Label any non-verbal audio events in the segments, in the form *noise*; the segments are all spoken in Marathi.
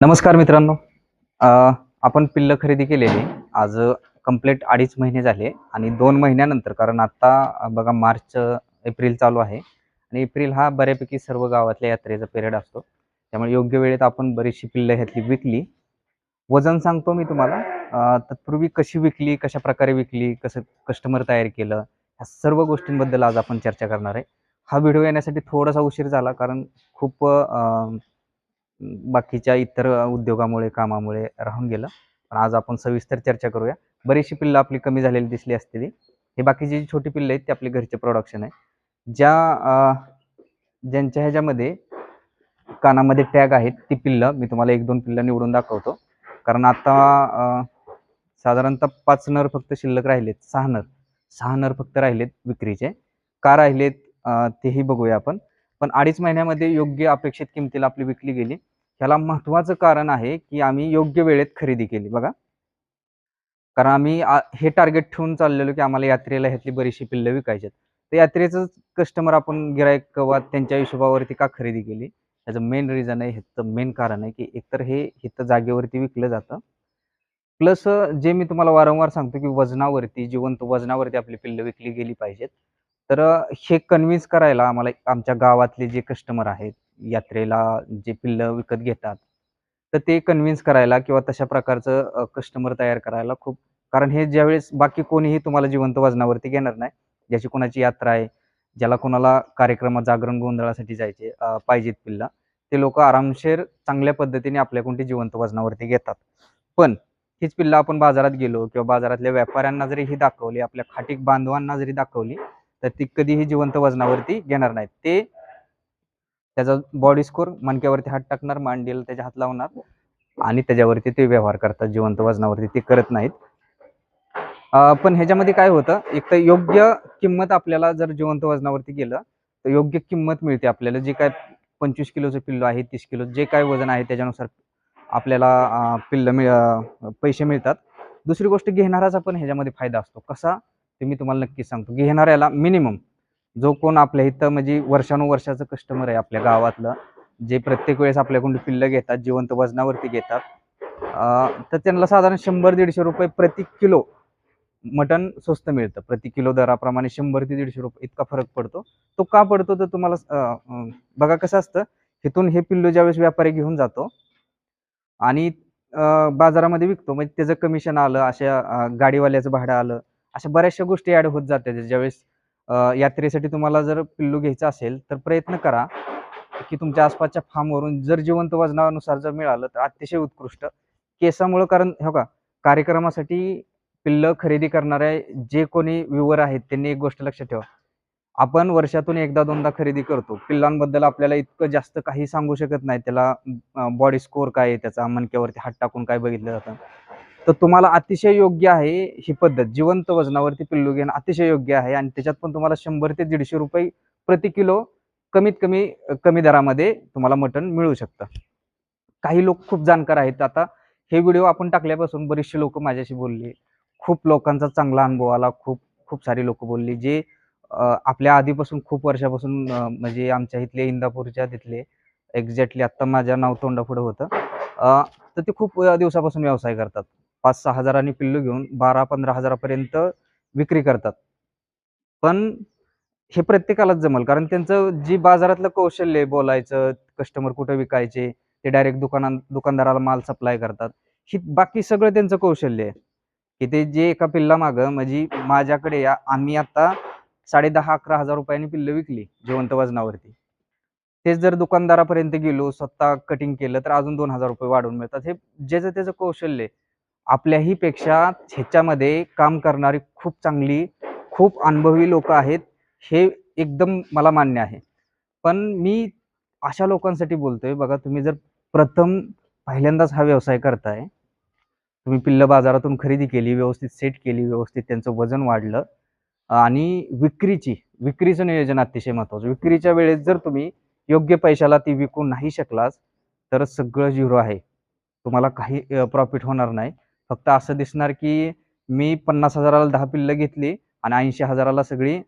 नमस्कार मित्रांनो. आपण पिल्लं खरेदी केलेली. आज कंप्लीट अडीच महिने झाले आणि दोन महिन्यानंतर कारण आता बघा मार्च एप्रिल चालू आहे. आणि एप्रिल हा बऱ्यापैकी सर्व गावातल्या यात्रेचा पिरियड असतो. त्यामुळे योग्य वेळेत आपण बरीचशी पिल्लं ह्यातली विकली. वजन सांगतो मी तुम्हाला. तत्पूर्वी कशी विकली कशा प्रकारे विकली कसं कस्टमर तयार केलं ह्या सर्व गोष्टींबद्दल आज आपण चर्चा करणार आहे. हा व्हिडिओ येण्यासाठी थोडासा उशीर झाला कारण खूप बाकीच्या इतर उद्योगामुळे कामामुळे राहून गेलं. पण आज आपण सविस्तर चर्चा करूया. बरीचशी पिल्लं आपली कमी झालेली दिसली असतील. हे बाकीची जी छोटी पिल्लं आहेत ते आपले घरचे प्रोडक्शन आहे. ज्या ज्यांच्या ह्याच्यामध्ये कानामध्ये टॅग आहेत ती पिल्लं मी तुम्हाला एक दोन पिल्लं निवडून दाखवतो. कारण आता साधारणतः पाच नर फक्त शिल्लक राहिलेत सहा नर. सहा नर फक्त राहिलेत विक्रीचे. का राहिलेत तेही बघूया आपण. पण अडीच महिन्यामध्ये योग्य अपेक्षित किमतीला आपली विकली गेली. ह्याला महत्वाचं कारण आहे की आम्ही योग्य वेळेत खरेदी केली बघा. कारण आम्ही हे टार्गेट ठेवून चाललेलो की आम्हाला यात्रेला ह्यातली बरीचशी पिल्लं विकायची आहेत. तर यात्रेचं कस्टमर आपण गिरायक किंवा त्यांच्या हिशोबावरती का खरेदी केली? ह्याचं मेन रिझन आहे ह्याचं मेन कारण आहे की एकतर हे इथं जागेवरती विकलं जातं. प्लस जे मी तुम्हाला वारंवार सांगतो की वजनावरती जिवंत वजनावरती आपली पिल्लं विकली गेली पाहिजेत. तर हे कन्व्हिन्स करायला आम्हाला आमच्या गावातले जे कस्टमर आहेत यात्रेला जे पिल्लं विकत घेतात तर ते कन्व्हिन्स करायला किंवा तशा प्रकारचं कस्टमर तयार करायला खूप कारण हे ज्यावेळेस बाकी कोणीही तुम्हाला जिवंत वजनावरती घेणार नाही ज्याची कोणाची यात्रा आहे ज्याला कोणाला कार्यक्रमात जागरण गोंधळासाठी जायचे पाहिजेत पिल्ला ते लोक आरामशीर चांगल्या पद्धतीने आपल्याकडून ती जिवंत वजनावरती घेतात. पण हीच पिल्लं आपण बाजारात गेलो किंवा बाजारातल्या व्यापाऱ्यांना जरी ही दाखवली आपल्या खाटीक बांधवांना जरी दाखवली तर ती कधीही जिवंत वजनावरती घेणार नाहीत. ते त्याचा बॉडी स्कोर मणक्यावरती हात टाकणार मांडीला त्याच्या हात लावणार आणि त्याच्यावरती ते व्यवहार करतात जिवंत वजनावरती ते करत नाहीत. पण ह्याच्यामध्ये काय होतं एक तर योग्य किंमत आपल्याला जर जिवंत वजनावरती गेलं तर योग्य किंमत मिळते आपल्याला. जे काय पंचवीस किलोचं पिल्लो आहे तीस किलो जे काय वजन आहे त्याच्यानुसार आपल्याला पिल्ल पिल्लं मिळ पैसे मिळतात. दुसरी गोष्ट घेणाराचा पण ह्याच्यामध्ये फायदा असतो. कसा? ते मी तुम्हाला नक्कीच सांगतो. घेणाऱ्याला मिनिमम जो कोण आपल्या इथं म्हणजे वर्षानुवर्षाचं कस्टमर आहे आपल्या गावातलं जे प्रत्येक वेळेस आपल्याकडून पिल्लं घेतात जिवंत वजनावरती घेतात. तर त्यांना साधारण शंभर दीडशे रुपये प्रति किलो मटन स्वस्त मिळतं. प्रति किलो दराप्रमाणे शंभर ते दीडशे रुपये इतका फरक पडतो. तो का पडतो? तर तुम्हाला बघा कसं असतं. इथून हे पिल्लू ज्यावेळेस व्यापारी घेऊन जातो आणि बाजारामध्ये विकतो म्हणजे त्याचं कमिशन आलं अशा गाडीवाल्याचं भाडं आलं अशा बऱ्याचशा गोष्टी ॲड होत जातात ज्यावेळेस यात्रेसाठी तुम्हाला जर पिल्लू घ्यायचं असेल तर प्रयत्न करा की तुमच्या आसपासच्या फार्मवरून जर जिवंत वजनानुसार जर मिळालं तर अतिशय उत्कृष्ट. केसामुळं कारण हो का कार्यक्रमासाठी पिल्लं खरेदी करणारे जे कोणी व्ह्युअर आहेत त्यांनी एक गोष्ट लक्षात ठेवा. आपण वर्षातून एकदा दोनदा खरेदी करतो. पिल्लांबद्दल आपल्याला इतकं जास्त काही सांगू शकत नाही. त्याला बॉडी स्कोर काय आहे त्याचा मणक्यावरती हात टाकून काय बघितलं जातं. तर तुम्हाला अतिशय योग्य आहे ही पद्धत. जिवंत वजनावरती पिल्लू घेणं अतिशय योग्य आहे आणि त्याच्यात पण तुम्हाला शंभर ते दीडशे रुपये प्रति किलो कमीत कमी कमी दरामध्ये तुम्हाला मटण मिळू शकतं. काही लोक खूप जाणकार आहेत आता. हे व्हिडिओ आपण टाकल्यापासून बरेचसे लोक माझ्याशी बोलले. खूप लोकांचा चांगला अनुभव आला. खूप खूप सारी लोक बोलली जे आपल्या आधीपासून खूप वर्षापासून म्हणजे आमच्या इथले इंदापूरच्या तिथले एक्झॅक्टली आत्ता माझ्या नाव तोंडापुढं होतं. तर ते खूप दिवसापासून व्यवसाय करतात. पाच सहा हजारांनी पिल्लू घेऊन बारा पंधरा हजारापर्यंत विक्री करतात. पण हे प्रत्येकालाच जमल कारण त्यांचं जी बाजारातलं कौशल्य आहे बोलायचं कस्टमर कुठं विकायचे ते डायरेक्ट दुकाना दुकानदाराला माल सप्लाय करतात. ही बाकी सगळं त्यांचं कौशल्य आहे. की ते जे एका पिल्ला मागं म्हणजे माझ्याकडे या आम्ही आता साडे दहा अकरा हजार रुपयांनी पिल्लं विकली जिवंत वजनावरती. तेच जर दुकानदारापर्यंत गेलो स्वतः कटिंग केलं तर अजून दोन हजार रुपये वाढवून मिळतात. हे ज्याचं त्याचं कौशल्य आहे. आपल्याही पेक्षा ह्याच्यामध्ये काम करणारी खूप चांगली खूप अनुभवी लोक आहेत हे एकदम मला मान्य आहे. पण मी अशा लोकांसाठी बोलतोय बघा तुम्ही जर प्रथम पहिल्यांदाच हा व्यवसाय करताय तुम्ही पिल्लं बाजारातून खरेदी केली व्यवस्थित सेट केली व्यवस्थित त्यांचं वजन वाढलं आणि विक्रीची विक्रीचं नियोजन अतिशय महत्वाचं. विक्रीच्या वेळेस जर तुम्ही योग्य पैशाला ती विकू नाही शकलास तर सगळं झिरो आहे. तुम्हाला काही प्रॉफिट होणार नाही. फक्त असं दिसणार की मी पन्नास हजाराला दहा पिल्लं घेतली आणि ऐंशी हजाराला सगळी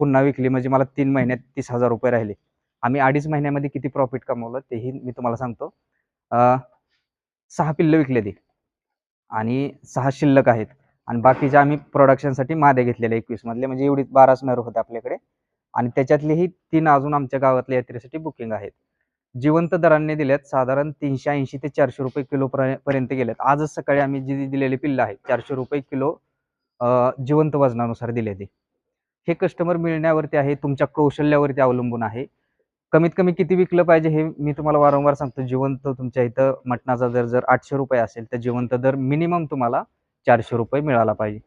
पुन्हा विकली. म्हणजे मला तीन महिन्यात तीस हजार रुपये राहिले. आम्ही अडीच महिन्यामध्ये किती प्रॉफिट कमवलं तेही मी तुम्हाला सांगतो. सहा पिल्लं विकले ती. आणि सहा शिल्लक आहेत. आणि बाकीच्या आम्ही प्रोडक्शनसाठी मादे घेतलेल्या एकवीसमधले. म्हणजे एवढी बाराच नर होते आपल्याकडे. आणि त्याच्यातलेही तीन अजून आमच्या गावातल्या यात्रेसाठी बुकिंग आहेत. जिवंत दरांनी दिल्यात साधारण तीनशे ऐंशी ते चारशे रुपये किलो पर्यंत गेलेत. आजच सकाळी आम्ही जी दिलेली पिल्लं आहे चारशे रुपये किलो जिवंत वजनानुसार दिले ते हे कस्टमर मिळण्यावरती आहे तुमच्या कौशल्यावरती अवलंबून आहे. कमीत कमी किती विकलं पाहिजे हे मी तुम्हाला वारंवार सांगतो. जिवंत तुमच्या इथं मटणाचा दर जर आठशे रुपये असेल तर जिवंत दर मिनिमम तुम्हाला चारशे रुपये मिळाला पाहिजे.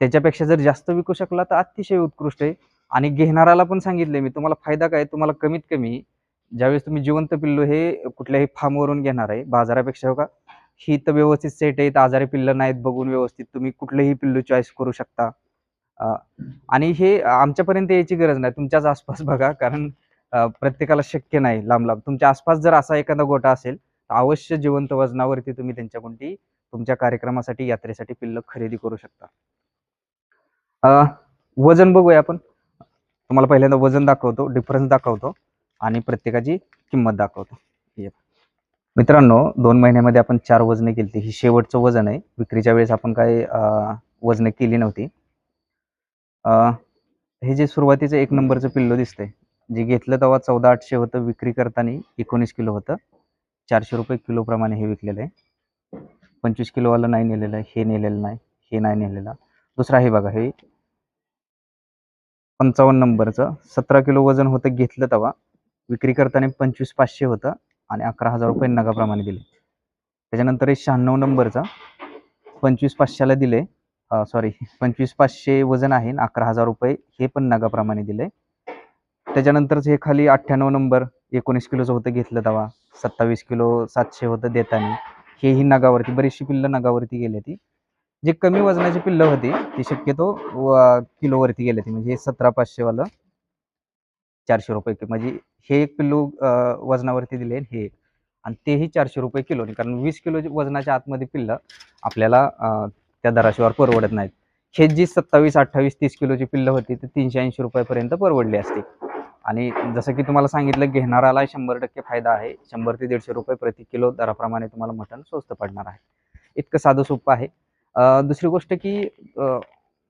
त्याच्यापेक्षा जर जास्त विकू शकला तर अतिशय उत्कृष्ट आहे. आणि घेणाऱ्याला पण सांगितले मी तुम्हाला फायदा काय? तुम्हाला कमीत कमी ज्यावेळेस तुम्ही जिवंत पिल्लू हे कुठल्याही फार्मवरून घेणार आहे बाजारापेक्षा हो का? ही तर व्यवस्थित सेट आहेत आजारी पिल्लं नाहीत बघून व्यवस्थित तुम्ही कुठलेही पिल्लू चॉईस करू शकता. आणि हे आमच्यापर्यंत यायची गरज नाही तुमच्याच आसपास *laughs* बघा कारण प्रत्येकाला शक्य नाही लांब लांब. तुमच्या आसपास जर असा एखादा गोटा असेल तर अवश्य जिवंत वजनावरती तुम्ही त्यांच्याकडून तुमच्या कार्यक्रमासाठी यात्रेसाठी पिल्लं खरेदी करू शकता. वजन बघूया आपण. तुम्हाला पहिल्यांदा वजन दाखवतो डिफरन्स दाखवतो. आणि प्रत्येकाची किंमत दाखवतो. मित्रांनो दोन महिन्यामध्ये आपण चार वजने केली ही शेवटचं वजन आहे. विक्रीच्या वेळेस आपण काही वजने केली नव्हती. अं, हे जे सुरुवातीचं एक नंबरचं पिल्लो दिसतंय जे घेतलं तेव्हा चौदा आठशे होतं विक्री करताना एकोणीस किलो होतं. चारशे रुपये किलोप्रमाणे हे विकलेलं आहे. पंचवीस किलोवालं नाही नेलेलं आहे. हे नेलेलं नाही. हे नाही नेलेलं. दुसरा हे बघा हे पंचावन्न नंबरचं. सतरा किलो वजन होतं घेतलं तेव्हा. विक्री करताना पंचवीस पाचशे होतं आणि अकरा हजार रुपये नगाप्रमाणे दिले. त्याच्यानंतर हे शहाण्णव नंबरचा पंचवीस पाचशेला दिले. सॉरी पंचवीस पाचशे वजन आहे आणि अकरा हजार रुपये हे पण नगाप्रमाणे दिले. त्याच्यानंतरच हे खाली अठ्ठ्याण्णव नंबर एकोणीस किलोचं होतं घेतलं तेव्हा सत्तावीस किलो सातशे होतं देताना. हेही नगावरती बरीचशी पिल्लं नगावरती गेली ती जे कमी वजनाची पिल्लं होती ती शक्यतो किलोवरती गेली ती म्हणजे हे सतरा पाचशेवालं चारशे रुपये कि- म्हणजे हे एक पिल्लू वजनावरती दिले हे एक. आणि तेही चारशे रुपये किलोनी कारण वीस किलो वजनाच्या आतमध्ये पिल्लं आपल्याला त्या दराशिवाय परवडत नाहीत. हे जी सत्तावीस अठ्ठावीस तीस किलोची पिल्लं होती ती तीनशे ऐंशी रुपयापर्यंत परवडली असते. आणि जसं की तुम्हाला सांगितलं घेणाराला शंभर टक्के फायदा आहे. शंभर ते दीडशे रुपये प्रति किलो दराप्रमाणे तुम्हाला मटण स्वस्त पडणार आहे. इतकं साधं सोपं आहे. दुसरी गोष्ट की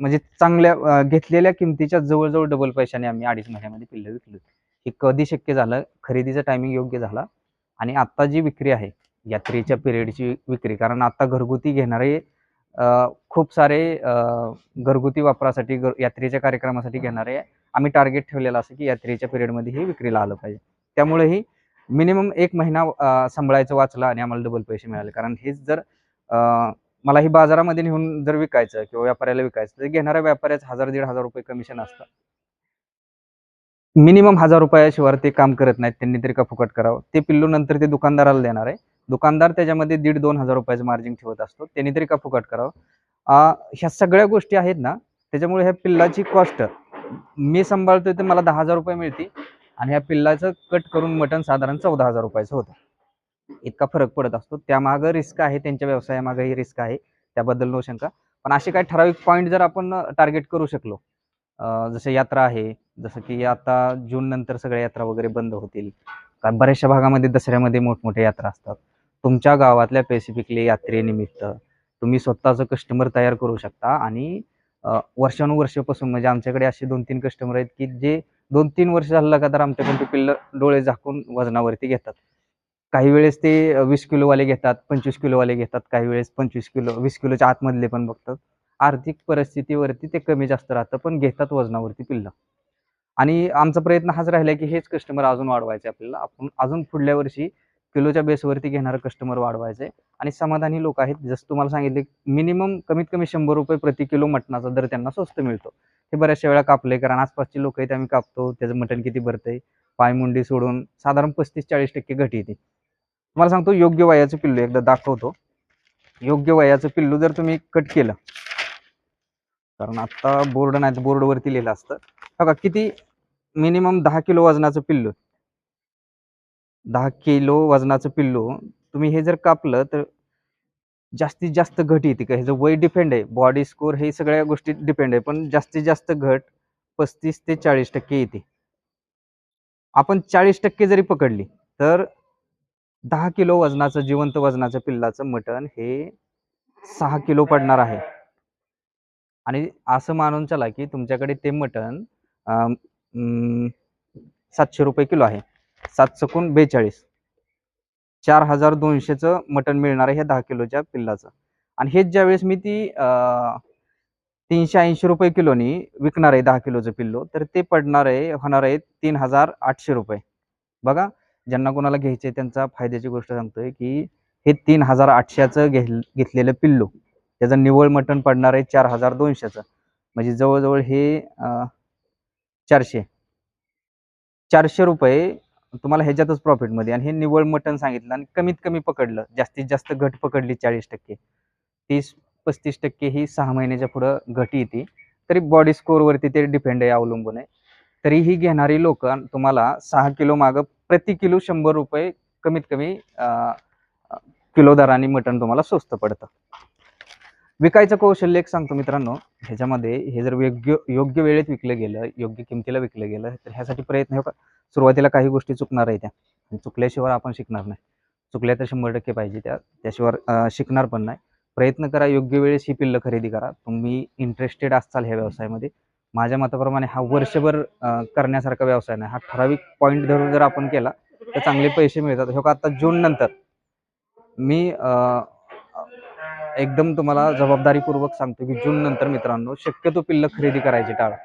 म्हणजे चांगल्या घेतलेल्या किमतीच्या जवळजवळ डबल पैशाने आम्ही अडीच महिन्यामध्ये पिल्लं विकली हे कधी शक्य झालं? खरेदीचा टायमिंग योग्य झाला. आणि आत्ता जी विक्री आहे यात्रेच्या पिरियडची विक्री कारण आता घरगुती घेणारे खूप सारे घरगुती वापरासाठी गर- यात्रेच्या कार्यक्रमासाठी घेणारे आम्ही टार्गेट ठेवलेलं असं की यात्रेच्या पिरियडमध्ये हे विक्रीला आलं पाहिजे. त्यामुळेही मिनिमम एक महिना सांभाळायचं वाचलं आणि आम्हाला डबल पैसे मिळाले. कारण हेच जर मला ही बाजारामध्ये नेऊन जर विकायचं किंवा व्यापाऱ्याला विकायचं तर घेणाऱ्या व्यापाऱ्याचं हजार दीड हजार रुपये कमिशन असतं. मिनिमम हजार रुपयाशिवाय ते काम करत नाहीत त्यांनी तरी का फुकट करावं. ते पिल्लू नंतर ते दुकानदाराला देणार आहे. दुकानदार त्याच्यामध्ये दीड दोन हजार रुपयाचं मार्जिन ठेवत असतो त्यांनी तरी का फुकट करावं ह्या सगळ्या गोष्टी आहेत ना त्याच्यामुळे ह्या पिल्लाची कॉस्ट मी सांभाळतोय तर मला दहा हजार रुपये मिळते आणि ह्या पिल्लाचं कट करून मटण साधारण चौदा हजार रुपयाचं होतं. इतका फरक पडत असतो. त्यामागं रिस्क आहे त्यांच्या व्यवसायामागंही रिस्क आहे. त्याबद्दल नो शंका. पण असे काही ठराविक पॉईंट जर आपण टार्गेट करू शकलो अं, जसं यात्रा आहे जसं की आता जून नंतर सगळ्या यात्रा वगैरे बंद होतील. कारण बऱ्याचशा भागामध्ये दसऱ्यामध्ये मोठमोठ्या यात्रा असतात. तुमच्या गावातल्या स्पेसिफिकली यात्रेनिमित्त तुम्ही स्वतःचं कस्टमर तयार करू शकता आणि वर्षानुवर्षपासून वर्षानुवर्षापासून म्हणजे आमच्याकडे असे दोन तीन कस्टमर आहेत की जे दोन तीन वर्ष झालं लगातार आमच्याकडून ते पिल्लं डोळे झाकून वजनावरती घेतात. काही वेळेस ते वीस किलोवाले घेतात पंचवीस किलोवाले घेतात काही वेळेस पंचवीस किलो वीस किलोच्या आतमधले पण बघतात. आर्थिक परिस्थितीवरती ते कमी जास्त राहतं पण घेतात वजनावरती पिल्लं. आणि आमचा प्रयत्न हाच राहिला की हेच कस्टमर अजून वाढवायचे आपल्याला. आपण अजून पुढल्या वर्षी किलोच्या बेसवरती घेणारं कस्टमर वाढवायचे आणि समाधानी लोक आहेत. जसं तुम्हाला सांगितले मिनिमम कमीत कमी शंभर रुपये प्रति किलो मटणाचा दर त्यांना स्वस्त मिळतो. हे बऱ्याचशा वेळा कापले कारण आसपासचे लोक आहेत आम्ही कापतो. त्याचं मटण किती भरतंय? पायमुंडी सोडून साधारण पस्तीस चाळीस टक्के घट येते. तुम्हाला सांगतो योग्य वयाचं पिल्लू एकदा दाखवतो. योग्य वयाचं पिल्लू जर तुम्ही कट केलं कारण आता बोर्ड नाही तर बोर्डवरती लिहिलं असतं. बघा किती मिनिमम दहा किलो वजनाचं पिल्लू. दहा किलो वजनाचं पिल्लू तुम्ही हे जर कापलं तर जास्तीत जास्त घट येते का? ह्याचं वय डिपेंड आहे बॉडी स्कोर हे सगळ्या गोष्टी डिपेंड आहे पण जास्तीत जास्त घट पस्तीस ते चाळीस टक्के येते. आपण चाळीस टक्के जरी पकडली तर दहा किलो वजनाचं जिवंत वजनाचं पिल्लाचं मटण हे सहा किलो पडणार आहे. आणि असं मानून चला की तुमच्याकडे ते मटण सातशे रुपये किलो आहे. सात सकून बेचाळीस. चार हजार दोनशेचं मटण मिळणार आहे ह्या दहा किलोच्या पिल्लाचं. आणि हेच ज्यावेळेस मी ती अं, तीनशे ऐंशी रुपये किलोनी विकणार आहे दहा किलोचं पिल्लो तर ते पडणार आहे होणार आहे तीन हजार आठशे रुपये. बघा ज्यांना कोणाला घ्यायचे त्यांचा फायद्याची गोष्ट सांगतोय की हे तीन हजार आठशेचं घे घेतलेलं पिल्लू. त्याचं निवळ मटण पडणार आहे चार हजार दोनशेचं. म्हणजे जवळजवळ हे चारशे. चारशे रुपये तुम्हाला ह्याच्यातच प्रॉफिटमध्ये आणि हे निवळ मटण सांगितलं आणि कमीत कमी पकडलं. जास्तीत जास्त घट पकडली चाळीस टक्के. तीस पस्तीस टक्के ही सहा महिन्याच्या पुढं घट येते. तरी बॉडी स्कोअरवरती ते डिपेंड आहे अवलंबून आहे. तरीही घेणारी लोक तुम्हाला सहा किलो मागं प्रति किलो शंभर रुपये कमीत कमी अं, किलो दराने मटण तुम्हाला स्वस्त पडतं. विकायचं कौशल्य एक सांगतो मित्रांनो ह्याच्यामध्ये हे जर योग्य योग्य वेळेत विकलं गेलं योग्य किमतीला विकलं गेलं तर ह्यासाठी प्रयत्न हे सुरुवातीला काही गोष्टी चुकणार आहे त्या. चुकल्याशिवाय आपण शिकणार नाही. चुकल्या तर शंभर टक्के पाहिजे त्या त्याशिवाय शिकणार पण नाही. प्रयत्न करा योग्य वेळेस ही पिल्लं खरेदी करा. तुम्ही इंटरेस्टेड असाल ह्या व्यवसायामध्ये माझ्या मताप्रमाणे हा वर्षभर करण्यासारखा व्यवसाय नाही. हा ठराविक पॉईंट धरून जर आपण केला तर चांगले पैसे मिळतात. हो का आता जून नंतर मी एकदम तुम्हाला जबाबदारीपूर्वक सांगतो की जून नंतर मित्रांनो शक्यतो पिल्लं खरेदी करायची टाळा.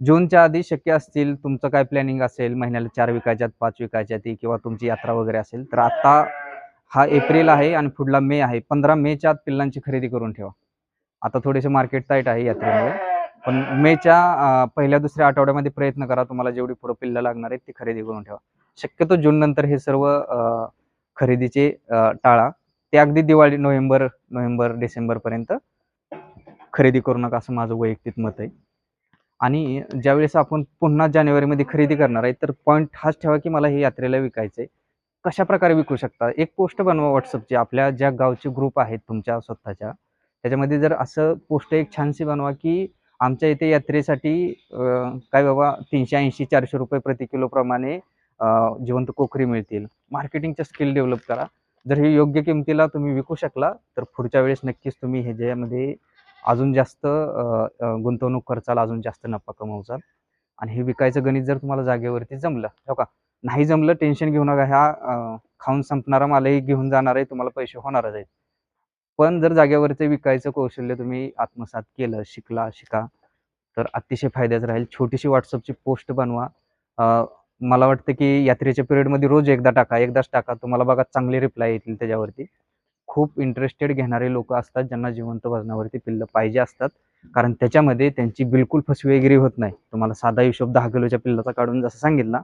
जूनच्या आधी शक्य असतील तुमचं काय प्लॅनिंग असेल महिन्याला चार विकायच्यात पाच विकायच्या ती किंवा तुमची यात्रा वगैरे असेल तर आता हा एप्रिल आहे आणि पुढला मे आहे. पंधरा मेच्या आत पिल्लांची खरेदी करून ठेवा. आता थोडेसे मार्केट टाईट आहे यात्रेमुळे. पण मेच्या पहिल्या दुसऱ्या आठवड्यामध्ये प्रयत्न करा. तुम्हाला जेवढी पुढं पिल्लं लागणार आहेत ती खरेदी करून ठेवा. शक्यतो जून नंतर हे सर्व खरेदीचे टाळा. ते अगदी दिवाळी नोव्हेंबर नोव्हेंबर डिसेंबर पर्यंत खरेदी करू नका असं माझं वैयक्तिक मत आहे. आणि ज्यावेळेस आपण पुन्हा जानेवारीमध्ये खरेदी करणार आहे तर पॉईंट हाच ठेवा की मला हे यात्रेला विकायचं आहे. कशा प्रकारे विकू शकता? एक पोस्ट बनवा व्हॉट्सअपची आपल्या ज्या गावचे ग्रुप आहेत तुमच्या स्वतःच्या त्याच्यामध्ये जर असं पोस्ट एक छानशी बनवा की आमच्या इथे यात्रेसाठी काय बाबा तीनशे ऐंशी चारशे रुपये प्रति किलोप्रमाणे जिवंत कोकरी मिळतील. मार्केटिंगच्या स्किल डेव्हलप करा. जर हे योग्य किमतीला तुम्ही विकू शकला तर पुढच्या वेळेस नक्कीच तुम्ही ह्याच्यामध्ये अजून जास्त गुंतवणूक खर्चाला अजून जास्त नफा कमवचाल. आणि हे विकायचं गणित जर तुम्हाला जागेवरती जमलं हो का? नाही जमलं टेन्शन घेऊ नका. ह्या खाऊन संपणारा मालही घेऊन जाणार आहे तुम्हाला पैसे होणारच आहेत. पण जर जागेवरचं विकायचं कौशल्य तुम्ही आत्मसात केलं शिकला शिका तर अतिशय फायद्याचं राहील. छोटीशी व्हॉट्सअपची पोस्ट बनवा. मला वाटतं की यात्रेच्या पिरियडमध्ये रोज एकदा टाका. एकदाच टाका. तुम्हाला बघा चांगले रिप्लाय येतील त्याच्यावरती. खूप इंटरेस्टेड घेणारे लोक असतात ज्यांना जिवंत वजनावरती पिल्लं पाहिजे असतात. कारण त्याच्यामध्ये त्यांची बिलकुल फसवेगिरी होत नाही. तुम्हाला साधा हिशोब दहा किलोच्या पिल्लाचा काढून जसं सांगितलं.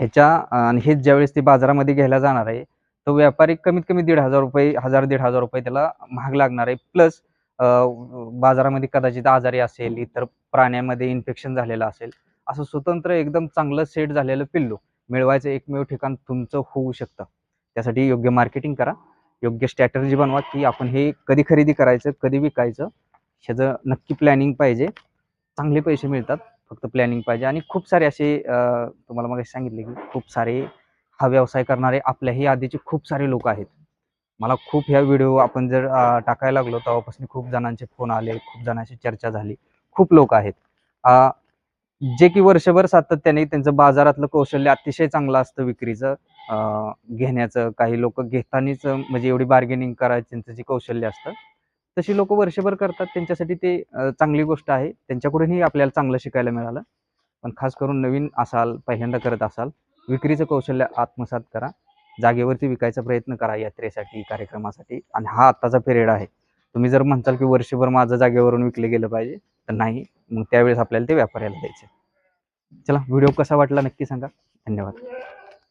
ह्याच्या आणि हेच ज्यावेळेस ते बाजारामध्ये घ्यायला जाणार आहे तो व्यापारी कमीत कमी दीड हजार रुपये हजार दीड हजार रुपये त्याला महाग लागणार आहे. प्लस बाजारामध्ये कदाचित आजारी असेल इतर प्राण्यामध्ये इन्फेक्शन झालेलं असेल असं स्वतंत्र एकदम चांगलं सेट झालेलं पिल्लू मिळवायचं एकमेव ठिकाण तुमचं होऊ शकतं. त्यासाठी योग्य मार्केटिंग करा योग्य स्ट्रॅटर्जी बनवा की आपण हे कधी खरेदी करायचं कधी विकायचं ह्याचं नक्की प्लॅनिंग पाहिजे. चांगले पैसे मिळतात फक्त प्लॅनिंग पाहिजे. आणि खूप सारे असे तुम्हाला मग सांगितले की खूप सारे हा व्यवसाय करणारे आपल्याही आधीचे खूप सारे लोक आहेत. मला खूप ह्या व्हिडिओ आपण जर टाकायला लागलो तेव्हापासून खूप जणांचे फोन आले खूप जणांशी चर्चा झाली. खूप लोक आहेत. जे की वर्षभर सातत्याने त्यांचं बाजारातलं कौशल्य अतिशय चांगलं असतं विक्रीचं. घेण्याचं काही लोक घेतानीच म्हणजे एवढी बार्गेनिंग करायची त्यांचं जे कौशल्य असतं तशी लोक वर्षभर करतात. त्यांच्यासाठी ते चांगली गोष्ट आहे. त्यांच्याकडूनही आपल्याला चांगलं शिकायला मिळालं. पण खास करून नवीन असाल पहिल्यांदा करत असाल विक्रीचं कौशल्य आत्मसात करा. जागेवरती विकायचा प्रयत्न करा यात्रेसाठी कार्यक्रमासाठी. आणि हा आत्ताचा पिरियड आहे. तुम्ही जर म्हणताल की वर्षभर माझं जागेवरून विकलं गेलं पाहिजे तर नाही. मग त्यावेळेस आपल्याला ते व्यापाऱ्याला द्यायचे चला व्हिडिओ कसा वाटला नक्की सांगा. धन्यवाद.